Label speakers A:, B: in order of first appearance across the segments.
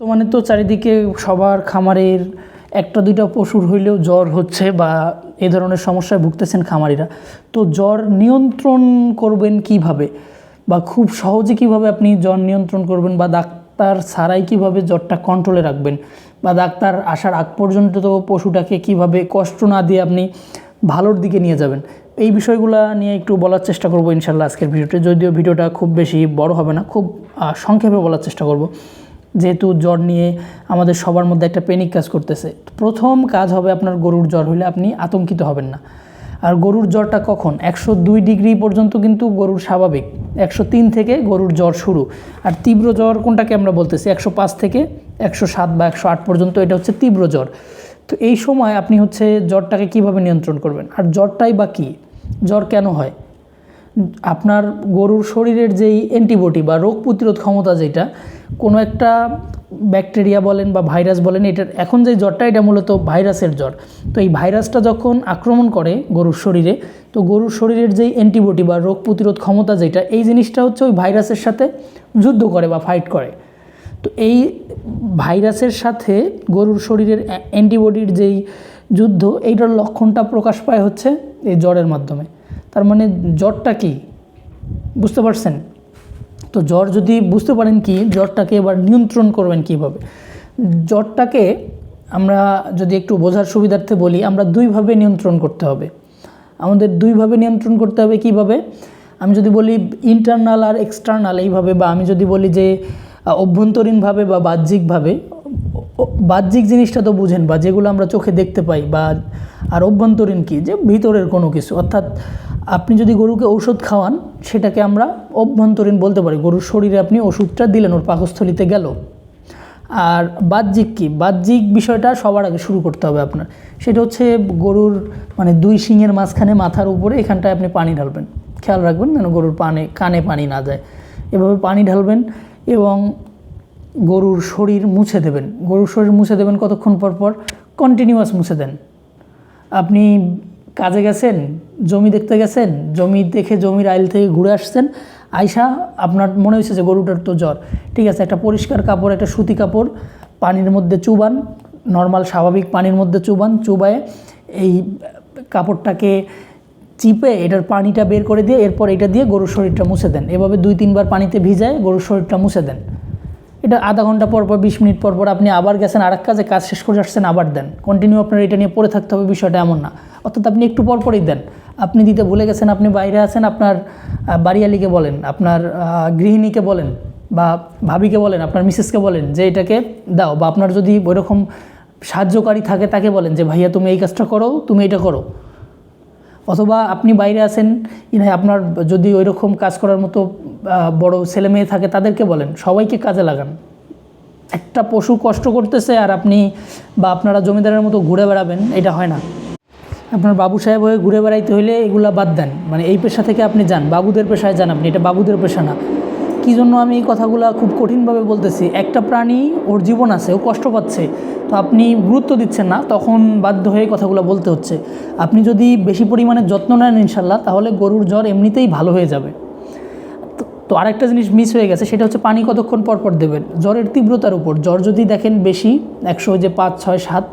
A: বর্তমানে তো চারিদিকে সবার খামারের একটা দুইটা পশুর হইলেও জ্বর হচ্ছে বা এ ধরনের সমস্যায় ভুগতেছেন খামারিরা। তো জ্বর নিয়ন্ত্রণ করবেন কীভাবে? বা খুব সহজে কীভাবে আপনি জ্বর নিয়ন্ত্রণ করবেন? বা ডাক্তার ছাড়াই কীভাবে জ্বরটা কন্ট্রোলে রাখবেন? বা ডাক্তার আসার আগ পর্যন্ত তো পশুটাকে কীভাবে কষ্ট না দিয়ে আপনি ভালোর দিকে নিয়ে যাবেন? এই বিষয়গুলো নিয়ে একটু বলার চেষ্টা করব ইনশাল্লাহ আজকের ভিডিওতে। যদিও ভিডিওটা খুব বেশি বড় হবে না, খুব সংক্ষেপে বলার চেষ্টা করব। যেহেতু জ্বর নিয়ে আমাদের সবার মধ্যে একটা পেনিক কাজ করতেছে। প্রথম কাজ হবে আপনার গরুর জ্বর হলে আপনি আতঙ্কিত হবেন না। আর গরুর জ্বরটা কখন? একশো দুই ডিগ্রি পর্যন্ত কিন্তু গরুর স্বাভাবিক। একশো তিন থেকে গরুর জ্বর শুরু। আর তীব্র জ্বর কোনটাকে আমরা বলতেছি? একশো পাঁচ থেকে একশো সাত বা একশো আট পর্যন্ত এটা হচ্ছে তীব্র জ্বর। তো এই সময় আপনি হচ্ছে জ্বরটাকে কীভাবে নিয়ন্ত্রণ করবেন? আর জ্বরটাই বা কী? জ্বর কেন হয়? আপনার গরুর শরীরের যেই অ্যান্টিবডি বা রোগ প্রতিরোধ ক্ষমতা যেটা, কোনো একটা ব্যাকটেরিয়া বলেন বা ভাইরাস বলেন, এটার এখন যে জ্বরটা, এটা মূলত ভাইরাসের জ্বর। তো এই ভাইরাসটা যখন আক্রমণ করে গরুর শরীরে, তো গরুর শরীরের যেই অ্যান্টিবডি বা রোগ প্রতিরোধ ক্ষমতা যেটা, এই জিনিসটা হচ্ছে ওই ভাইরাসের সাথে যুদ্ধ করে বা ফাইট করে। তো এই ভাইরাসের সাথে গরুর শরীরের অ্যান্টিবডির যেই যুদ্ধ, এইটার লক্ষণটা প্রকাশ পায় হচ্ছে এই জ্বরের মাধ্যমে। তার মানে জ্বরটা কি? বুঝতে পারছেন? তো জ্বর যদি বুঝতে পারেন কি, জ্বরটাকে এবার নিয়ন্ত্রণ করবেন কীভাবে? জ্বরটাকে আমরা যদি একটু বোঝার সুবিধার্থে বলি, আমরা দুইভাবে নিয়ন্ত্রণ করতে হবে। আমাদের দুইভাবে নিয়ন্ত্রণ করতে হবে কীভাবে? আমি যদি বলি ইন্টারনাল আর এক্সটার্নাল এইভাবে বা আমি যদি বলি যে অভ্যন্তরীণভাবে বা বাহ্যিকভাবে বাহ্যিক জিনিসটা তো বুঝেন বা যেগুলো আমরা চোখে দেখতে পাই বা আর অভ্যন্তরীণ কি, যে ভিতরের কোনো কিছু। অর্থাৎ আপনি যদি গরুকে ঔষধ খাওয়ান, সেটাকে আমরা অভ্যন্তরীণ বলতে পারি। গরুর শরীরে আপনি ওষুধটা দিলেন, ওর পাকস্থলিতে গেল। আর বাহ্যিক কী? বাহ্যিক বিষয়টা সবার আগে শুরু করতে হবে আপনার। সেটা হচ্ছে গরুর মানে দুই শিঙের মাঝখানে মাথার উপরে এখানটায় আপনি পানি ঢালবেন। খেয়াল রাখবেন যেন গরুর পানে, কানে পানি না যায়। এভাবে পানি ঢালবেন এবং গরুর শরীর মুছে দেবেন। গরুর শরীর মুছে দেবেন কতক্ষণ পর পর? কন্টিনিউয়াস মুছে দেন। আপনি কাজে গেছেন, জমি দেখতে গেছেন, জমি দেখে জমির আইল থেকে ঘুরে আসছেন আয়সা আপনার মনে হয়েছে যে গরুটার তো জ্বর। ঠিক আছে, একটা পরিষ্কার কাপড়, একটা সুতি কাপড়, পানির মধ্যে চুবান নর্মাল স্বাভাবিক পানির মধ্যে চুবান, চুবায় এই কাপড়টাকে চিপে এটার পানিটা বের করে দিয়ে, এরপর এটা দিয়ে গরুর শরীরটা মুছে দেন। এভাবে দুই তিনবার পানিতে ভিজায় গরুর শরীরটা মুছে দেন। এটা আধা ঘণ্টা পর পর, বিশ মিনিট পর পর আপনি আবার গেছেন আর এক কাজে কাজ শেষ করে আসছেন, আবার দেন। কন্টিনিউ আপনার এটা নিয়ে পড়ে থাকতে হবে, বিষয়টা এমন না। অর্থাৎ আপনি একটু পর পরই দেন। আপনি দিতে ভুলে গেছেন, আপনি বাইরে আছেন, আপনার বাড়িয়ালিকে বলেন, আপনার গৃহিণীকে বলেন বা ভাবিকে বলেন, আপনার মিসেসকে বলেন যে এটাকে দাও বা আপনার যদি ওইরকম সাহায্যকারী থাকে তাকে বলেন যে, ভাইয়া, তুমি এই কাজটা করো, তুমি এটা করো। অথবা আপনি বাইরে আসেন ইনা আপনার যদি ওই রকম কাজ করার মতো বড় ছেলে মেয়ে থাকে, তাদেরকে বলেন, সবাইকে কাজে লাগান। একটা পশু কষ্ট করতেছে আর আপনি বা আপনারা জমিদারের মতো ঘুরে বেড়াবেন, এটা হয় না। আপনার বাবু সাহেব হয়ে ঘুরে বেড়াইতে হলে এগুলা বাদ দেন। মানে এই পেশা থেকে আপনি যান, বাবুদের পেশায় যান আপনি, এটা বাবুদের পেশা না। কী জন্য আমি এই কথাগুলো খুব কঠিনভাবে বলতেছি? একটা প্রাণী ওর জীবন আছে, ও কষ্ট পাচ্ছে। তো আপনি গুরুত্ব দিচ্ছেন না, তখন বাধ্য হয়ে কথাগুলো বলতে হচ্ছে। আপনি যদি বেশি পরিমাণে যত্ন নেন ইনশাল্লাহ তাহলে গরুর জ্বর এমনিতেই ভালো হয়ে যাবে। তো- আরেকটা জিনিস মিস হয়ে গেছে, সেটা হচ্ছে পানি কতক্ষণ পর পর দেবেন? জ্বরের তীব্রতার উপর। জ্বর যদি দেখেন বেশি, একশো যে পাঁচ, ছয়, সাত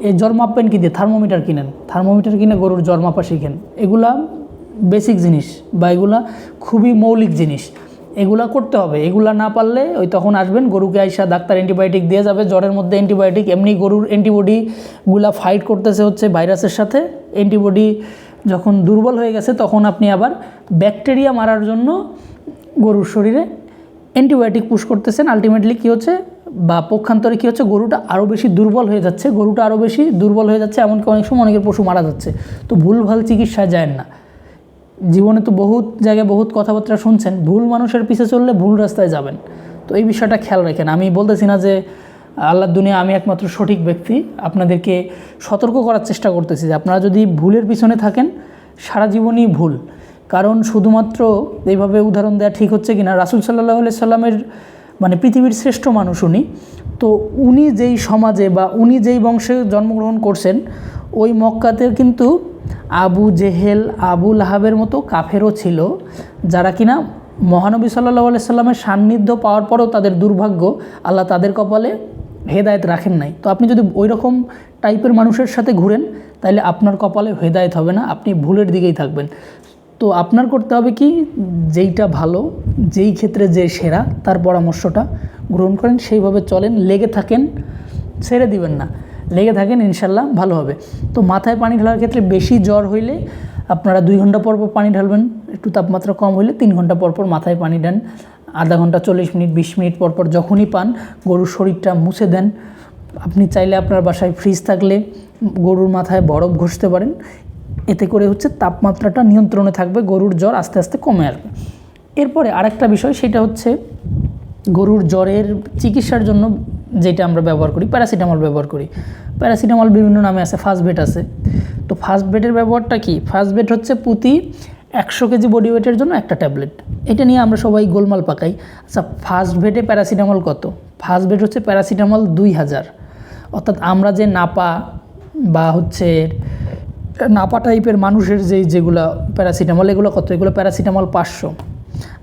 A: এই জ্বর মাপবেন কি দিয়ে? থার্মোমিটার কিনেন। থার্মোমিটার কিনে গরুর জ্বর মাপা শিখেন। এগুলা বেসিক জিনিস বা এগুলা খুবই মৌলিক জিনিস। এগুলা করতে হবে। এগুলা না পারলে ওই তখন আসবেন, গরুকে আইসা ডাক্তার অ্যান্টিবায়োটিক দিয়ে যাবে। জ্বরের মধ্যে অ্যান্টিবায়োটিক এমনি গরুর অ্যান্টিবডিগুলা ফাইট করতেছে হচ্ছে ভাইরাসের সাথে। অ্যান্টিবডি যখন দুর্বল হয়ে গেছে, তখন আপনি আবার ব্যাকটেরিয়া মারার জন্য গরুর শরীরে অ্যান্টিবায়োটিক পুশ করতেছেন। আলটিমেটলি কী হচ্ছে? বা পক্ষান্তরে কী হচ্ছে? গরুটা আরও বেশি দুর্বল হয়ে যাচ্ছে। গরুটা আরও বেশি দুর্বল হয়ে যাচ্ছে, এমনকি অনেক সময় অনেকের পশু মারা যাচ্ছে। তো ভুলভাল চিকিৎসায় যায় না। জীবনে তো বহুত জায়গায় বহুত কথাবার্তা শুনছেন, ভুল মানুষের পিছে চললে ভুল রাস্তায় যাবেন। তো এই বিষয়টা খেয়াল রাখেন। আমি বলতেছি না যে আল্লাহ দুনিয়া আমি একমাত্র সঠিক ব্যক্তি, আপনাদেরকে সতর্ক করার চেষ্টা করতেছি যে আপনারা যদি ভুলের পিছনে থাকেন, সারা জীবনই ভুল। কারণ শুধুমাত্র এইভাবে উদাহরণ দেওয়া ঠিক হচ্ছে কিনা, রাসুল সাল্লাহ সাল্লামের মানে পৃথিবীর শ্রেষ্ঠ মানুষ উনি, তো উনি যেই সমাজে বা উনি যেই বংশে জন্মগ্রহণ করছেন, ওই মক্কাতে কিন্তু আবু জেহেল, আবু লাহাবের মতো কাফেরও ছিল, যারা কিনা মহানবী সাল্লাহ সাল্লামের সান্নিধ্য পাওয়ার পরেও তাদের দুর্ভাগ্য আল্লাহ তাদের কপালে হেদায়েত রাখেন নাই। তো আপনি যদি ওই রকম টাইপের মানুষের সাথে ঘুরেন তাহলে আপনার কপালে হেদায়েত হবে না, আপনি ভুলের দিকেই থাকবেন। তো আপনার করতে হবে কি? যেইটা ভালো, যেই ক্ষেত্রে যে সেরা, তার পরামর্শটা গ্রহণ করেন, সেইভাবে চলেন, লেগে থাকেন, ছেড়ে দিবেন না। লেগে থাকেন, ইনশাল্লাহ ভালো হবে। তো মাথায় পানি ঢালার ক্ষেত্রে বেশি জ্বর হইলে আপনারা দুই ঘণ্টা পর পর পানি ঢালবেন, একটু তাপমাত্রা কম হইলে তিন ঘণ্টা পর পর মাথায় পানি দেন। আধা ঘণ্টা, চল্লিশ মিনিট, বিশ মিনিট পর পর যখনই পান, গরুর শরীরটা মুছে দেন। আপনি চাইলে আপনার বাসায় ফ্রিজ থাকলে গরুর মাথায় বরফ ঘষতে পারেন। এতে করে হচ্ছে তাপমাত্রাটা নিয়ন্ত্রণে থাকবে, গরুর জ্বর আস্তে আস্তে কমে আসবে। এরপরে আরেকটা বিষয়, সেটা হচ্ছে গরুর জ্বরের চিকিৎসার জন্য যেটা আমরা ব্যবহার করি প্যারাসিটামল ব্যবহার করি। প্যারাসিটামল বিভিন্ন নামে আছে ফার্স্ট বেড আছে। তো ফার্স্ট বেডের ব্যবহারটা কি? ফার্স্ট বেড হচ্ছে প্রতি একশো কেজি বডি ওয়েটের জন্য একটা ট্যাবলেট এটা নিয়ে আমরা সবাই গোলমাল পাকাই। আচ্ছা ফার্স্ট বেডে প্যারাসিটামল কত? ফার্স্ট বেড হচ্ছে প্যারাসিটামল দুই হাজার। অর্থাৎ আমরা যে নাপা বা হচ্ছে নাপা টাইপের মানুষের যেই যেগুলো প্যারাসিটামল এগুলো কত? এগুলো প্যারাসিটামল পাঁচশো।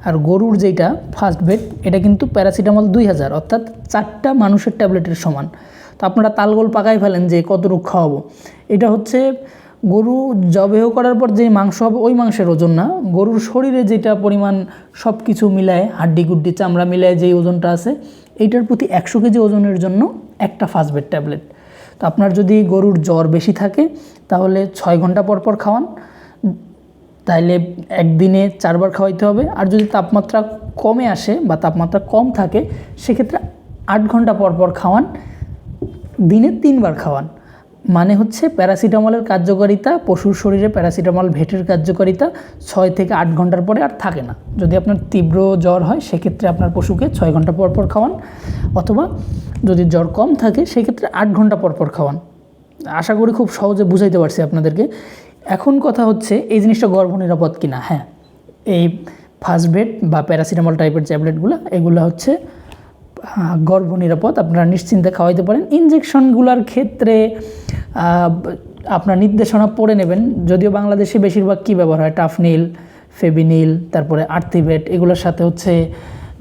A: আর গরুর যেটা ফার্স্ট বেড এটা কিন্তু প্যারাসিটামল দুই হাজার, অর্থাৎ চারটা মানুষের ট্যাবলেটের সমান। তো আপনারা তালগোল পাকাই ফেলেন যে কত রূপ খাওয়াবো। এটা হচ্ছে গরু জবেহ করার পর যে মাংস হবে, ওই মাংসের ওজন না। গরুর শরীরে যেটা পরিমাণ সব কিছু মিলায়, হাড্ডি গুড্ডি চামড়া মিলায় যেই ওজনটা আছে, এইটার প্রতি একশো কেজি ওজনের জন্য একটা ফার্স্ট বেড ট্যাবলেট তো আপনার যদি গরুর জ্বর বেশি থাকে, তাহলে ছয় ঘণ্টা পর পর খাওয়ান। তাইলে একদিনে চারবার খাওয়াইতে হবে। আর যদি তাপমাত্রা কমে আসে বা তাপমাত্রা কম থাকে, সেক্ষেত্রে আট ঘণ্টা পর পর খাওয়ান, দিনে তিনবার খাওয়ান। মানে হচ্ছে প্যারাসিটামলের কার্যকারিতা, পশুর শরীরে প্যারাসিটামল ভেটের কার্যকারিতা ছয় থেকে আট ঘণ্টার পরে আর থাকে না। যদি আপনার তীব্র জ্বর হয়, সেক্ষেত্রে আপনার পশুকে ছয় ঘণ্টা পর পর খাওয়ান। অথবা যদি জ্বর কম থাকে, সেক্ষেত্রে আট ঘণ্টা পর পর খাওয়ান। আশা করি খুব সহজে বুঝাইতে পারছি আপনাদেরকে। এখন কথা হচ্ছে এই জিনিসটা গর্ভ নিরাপদ কিনা? হ্যাঁ এই ফার্স্ট বেড বা প্যারাসিটামল টাইপের ট্যাবলেটগুলো এগুলো হচ্ছে গর্ভ নিরাপদ আপনারা নিশ্চিন্তে খাওয়াইতে পারেন। ইনজেকশনগুলোর ক্ষেত্রে আপনার নির্দেশনা পড়ে নেবেন। যদিও বাংলাদেশে বেশিরভাগ কী ব্যবহার হয়? টাফনিল ফেবিনিল তারপরে আর্থিভেট এগুলোর সাথে হচ্ছে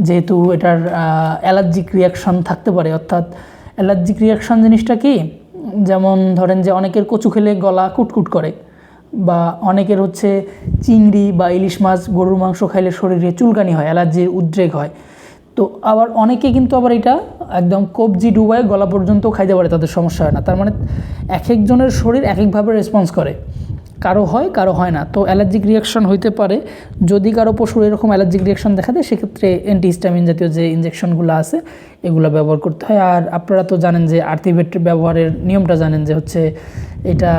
A: যেহেতু এটার অ্যালার্জিক রিয়াকশন থাকতে পারে। অর্থাৎ অ্যালার্জিক রিয়াকশন জিনিসটা কি? যেমন ধরেন যে অনেকের কচু খেলে গলা কুটকুট করে। বা অনেকের হচ্ছে চিংড়ি বা ইলিশ মাছ গরুর মাংস খাইলে শরীরে চুলকানি হয় অ্যালার্জির উদ্রেক হয়। তো আবার অনেকে কিন্তু আবার এটা একদম কবজি ডুবায় গলা পর্যন্ত খাইতে পারে, তাদের সমস্যা হয় না। তার মানে এক একজনের শরীর এক একভাবে রেসপন্স করে। কারও হয় কারও হয় না। তো অ্যালার্জিক রিয়াকশন হইতে পারে। যদি কারও পশুর এরকম অ্যালার্জিক রিয়াকশন দেখা দেয়, সেক্ষেত্রে অ্যান্টিহিস্টামিন জাতীয় যে ইনজেকশনগুলো আছে, এগুলো ব্যবহার করতে হয়। আর আপনারা তো জানেন যে আর্থিভেট ব্যবহারের নিয়মটা জানেন যে হচ্ছে এটা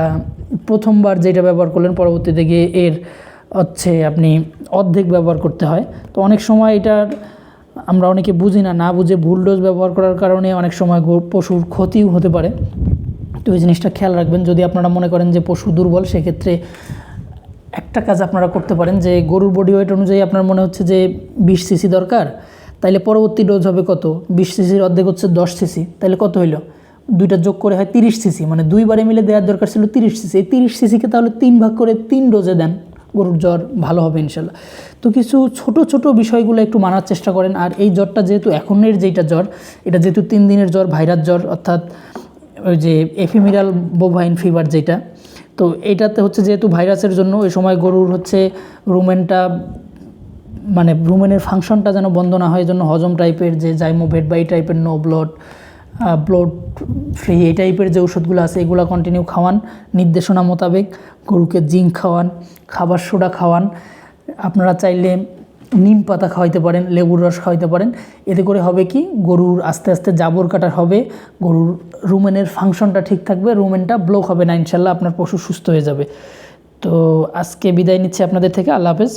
A: প্রথমবার যেটা ব্যবহার করলেন, পরবর্তীতে গিয়ে এর হচ্ছে আপনি অর্ধেক ব্যবহার করতে হয়। তো অনেক সময় এটার আমরা অনেকে বুঝি না না বুঝে ভুল ডোজ ব্যবহার করার কারণে অনেক সময় পশুর ক্ষতিও হতে পারে। তো এই জিনিসটা খেয়াল রাখবেন। যদি আপনারা মনে করেন যে পশু দুর্বল, সেক্ষেত্রে একটা কাজ আপনারা করতে পারেন যে গরুর বডি ওয়েট অনুযায়ী আপনার মনে হচ্ছে যে বিশ সিসি দরকার, তাইলে পরবর্তী ডোজ হবে কত? বিশ সিসির অর্ধেক হচ্ছে দশ সিসি তাহলে কত হইল? দুইটা যোগ করে হয় তিরিশ সিসি মানে দুইবারে মিলে দেওয়ার দরকার ছিল তিরিশ সিসি এই তিরিশ সিসিকে তাহলে তিন ভাগ করে তিন ডোজে দেন, গরুর জ্বর ভালো হবে ইনশাল্লাহ। তো কিছু ছোট ছোট বিষয়গুলো একটু মানার চেষ্টা করেন। আর এই জ্বরটা যেহেতু এখনের যেটা জ্বর, এটা যেহেতু তিন দিনের জ্বর, ভাইরাস জ্বর, অর্থাৎ ওই যে এফিমিরাল বোভাইন ফিভার যেটা, তো এটাতে হচ্ছে যেহেতু ভাইরাসের জন্য ওই সময় গরুর হচ্ছে রুমেনটা মানে রুমেনের ফাংশনটা যেন বন্ধ না হয় জন্য হজম টাইপের যে জাইমোভেট বা এই টাইপের নো ব্লড ব্লড ফ্রি এই টাইপের যে ওষুধগুলো আছে, এগুলো কন্টিনিউ খাওয়ান। নির্দেশনা মোতাবেক গরুকে জিঙ্ক খাওয়ান, খাবার সোডা খাওয়ান। আপনারা চাইলে নিম পাতা খাওয়াইতে পারেন, লেবুর রস খাওয়াইতে পারেন। এতে করে হবে কি? গরুর আস্তে আস্তে জাবর কাটার হবে, গরুর রুমেনের ফাংশনটা ঠিক থাকবে, রুমেনটা ব্লক হবে না, ইনশাল্লাহ আপনার পশু সুস্থ হয়ে যাবে। তো আজকে বিদায় নিচ্ছি আপনাদের থেকে, আল্লাহ হাফেজ।